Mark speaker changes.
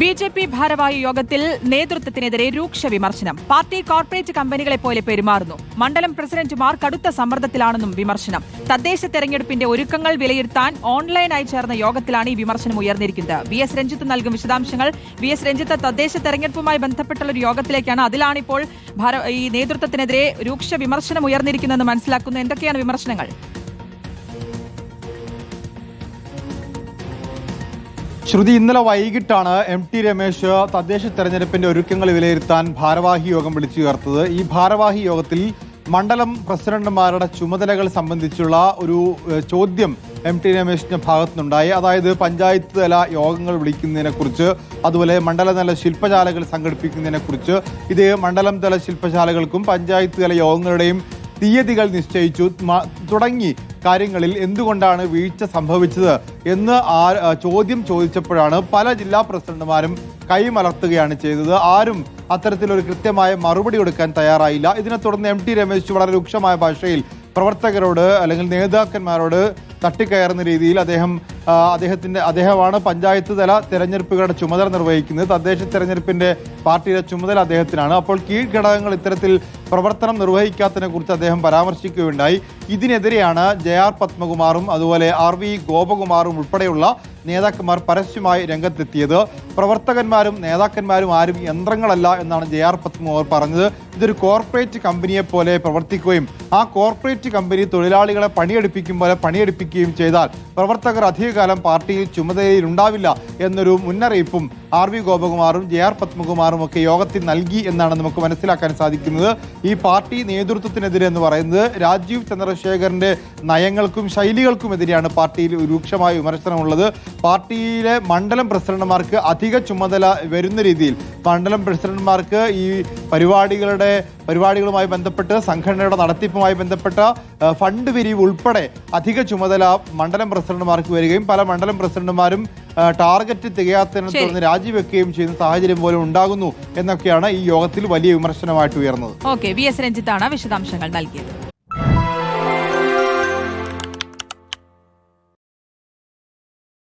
Speaker 1: B J P ഭാരവാഹി യോഗത്തിൽ നേതൃത്വത്തിനെതിരെ രൂക്ഷ വിമർശനം. പാർട്ടി കോർപ്പറേറ്റ് കമ്പനികളെ പോലെ പെരുമാറുന്നു. മണ്ഡലം പ്രസിഡന്റുമാർ കടുത്ത സമ്മർദ്ദത്തിലാണെന്നും വിമർശനം. തദ്ദേശ തെരഞ്ഞെടുപ്പിന്റെ ഒരുക്കങ്ങൾ വിലയിരുത്താൻ ഓൺലൈനായി ചേർന്ന യോഗത്തിലാണ് ഈ വിമർശനം ഉയർന്നിരിക്കുന്നത്. വി എസ് രഞ്ജിത്ത് നൽകും വിശദാംശങ്ങൾ. വി എസ് രഞ്ജിത്ത് തദ്ദേശ തെരഞ്ഞെടുപ്പുമായി ബന്ധപ്പെട്ടുള്ള ഒരു യോഗത്തിലേക്കാണ്. അതിലാണിപ്പോൾ ഈ നേതൃത്വത്തിനെതിരെ രൂക്ഷ വിമർശനം ഉയർന്നിരിക്കുന്നതെന്ന് മനസ്സിലാക്കുന്നു. എന്തൊക്കെയാണ് വിമർശനങ്ങൾ?
Speaker 2: ശ്രുതി ഇന്നലെ വൈകിട്ടാണ് എം ടി രമേശ് തദ്ദേശ തെരഞ്ഞെടുപ്പിന്റെ ഒരുക്കങ്ങൾ വിലയിരുത്താൻ ഭാരവാഹി യോഗം വിളിച്ചു ചേർത്തത്. ഈ ഭാരവാഹി യോഗത്തിൽ മണ്ഡലം പ്രസിഡന്റുമാരുടെ ചുമതലകൾ സംബന്ധിച്ചുള്ള ഒരു ചോദ്യം എം ടി രമേശിന്റെ ഭാഗത്തുനിന്നുണ്ടായി. അതായത് പഞ്ചായത്ത് തല യോഗങ്ങൾ വിളിക്കുന്നതിനെ കുറിച്ച് അതുപോലെ മണ്ഡലതല ശില്പശാലകൾ സംഘടിപ്പിക്കുന്നതിനെ കുറിച്ച് ഇത് മണ്ഡലം തല ശില്പശാലകൾക്കും പഞ്ചായത്ത് തല യോഗങ്ങളുടെയും തീയതികൾ നിശ്ചയിച്ചു. തുടങ്ങി കാര്യങ്ങളിൽ എന്തുകൊണ്ടാണ് വീഴ്ച സംഭവിച്ചത് എന്ന് ആ- ചോദ്യം ചോദിച്ചപ്പോഴാണ് പല ജില്ലാ പ്രസിഡന്റുമാരും കൈമലർത്തുകയാണ് ചെയ്തത്. ആരും അത്തരത്തിലൊരു കൃത്യമായ മറുപടി കൊടുക്കാൻ തയ്യാറായില്ല. ഇതിനെ തുടർന്ന് എം ടി രമേശ് വളരെ രൂക്ഷമായ ഭാഷയിൽ പ്രവർത്തകരോട് അല്ലെങ്കിൽ നേതാക്കന്മാരോട് തട്ടിക്കയറുന്ന രീതിയിൽ അദ്ദേഹം അദ്ദേഹത്തിന്റെ അദ്ദേഹമാണ് പഞ്ചായത്ത് തല തെരഞ്ഞെടുപ്പുകളുടെ ചുമതല നിർവഹിക്കുന്നത്. തദ്ദേശ തെരഞ്ഞെടുപ്പിന്റെ പാർട്ടിയുടെ ചുമതല അദ്ദേഹത്തിനാണ്. അപ്പോൾ കീഴ്ഘടകങ്ങൾ ഇത്തരത്തിൽ പ്രവർത്തനം നിർവഹിക്കാത്തതിനെ കുറിച്ച് അദ്ദേഹം പരാമർശിക്കുകയുണ്ടായി. ഇതിനെതിരെയാണ് ജെ ആർ പത്മകുമാറും അതുപോലെ ആർ വി ഗോപകുമാറും ഉൾപ്പെടെയുള്ള നേതാക്കന്മാർ പരസ്യമായി രംഗത്തെത്തിയത്. പ്രവർത്തകന്മാരും നേതാക്കന്മാരും ആരും യന്ത്രങ്ങളല്ല എന്നാണ് ജെ ആർ പത്മകുമാർ പറഞ്ഞത്. ഇതൊരു കോർപ്പറേറ്റ് കമ്പനിയെ പോലെ പ്രവർത്തിക്കുകയും ആ കോർപ്പറേറ്റ് കമ്പനി തൊഴിലാളികളെ പണിയെടുപ്പിക്കും പോലെ പണിയെടുപ്പിക്കുകയും ചെയ്താൽ പ്രവർത്തകർ അധികകാലം പാർട്ടിയിൽ ചുമതലയിൽ ഉണ്ടാവില്ല എന്നൊരു മുന്നറിയിപ്പും ആർ വി ഗോപകുമാറും ജെ ആർ പത്മകുമാറും ഒക്കെ യോഗത്തിൽ നൽകി എന്നാണ് നമുക്ക് മനസ്സിലാക്കാൻ സാധിക്കുന്നത്. ഈ പാർട്ടി നേതൃത്വത്തിനെതിരെ എന്ന് പറയുന്നത് രാജീവ് ചന്ദ്രശേഖരന്റെ നയങ്ങൾക്കും ശൈലികൾക്കും എതിരെയാണ് പാർട്ടിയിൽ രൂക്ഷമായ വിമർശനമുള്ളത്. പാർട്ടിയിലെ മണ്ഡലം പ്രസിഡന്റുമാർക്ക് അധിക ചുമതല വരുന്ന രീതിയിൽ മണ്ഡലം പ്രസിഡന്റുമാർക്ക് ഈ പരിപാടികളുടെ പരിപാടികളുമായി ബന്ധപ്പെട്ട് സംഘടനയുടെ നടത്തിപ്പുമായി ബന്ധപ്പെട്ട ഫണ്ട് പിരിവ് ഉൾപ്പെടെ അധിക ചുമതല മണ്ഡലം പ്രസിഡന്റുമാർക്ക് വരികയും പല മണ്ഡലം പ്രസിഡന്റുമാരും ടാർഗറ്റ് തികയാത്തതിനെ. തുടർന്ന് രാജിവെക്കുകയും ചെയ്യുന്ന സാഹചര്യം പോലും ഉണ്ടാകുന്നു എന്നൊക്കെയാണ് ഈ യോഗത്തിൽ വലിയ വിമർശനമായിട്ട് ഉയർന്നത്
Speaker 1: ഓക്കെ വി എസ് രഞ്ജിത്താണ് വിശദാംശങ്ങൾ നൽകിയത്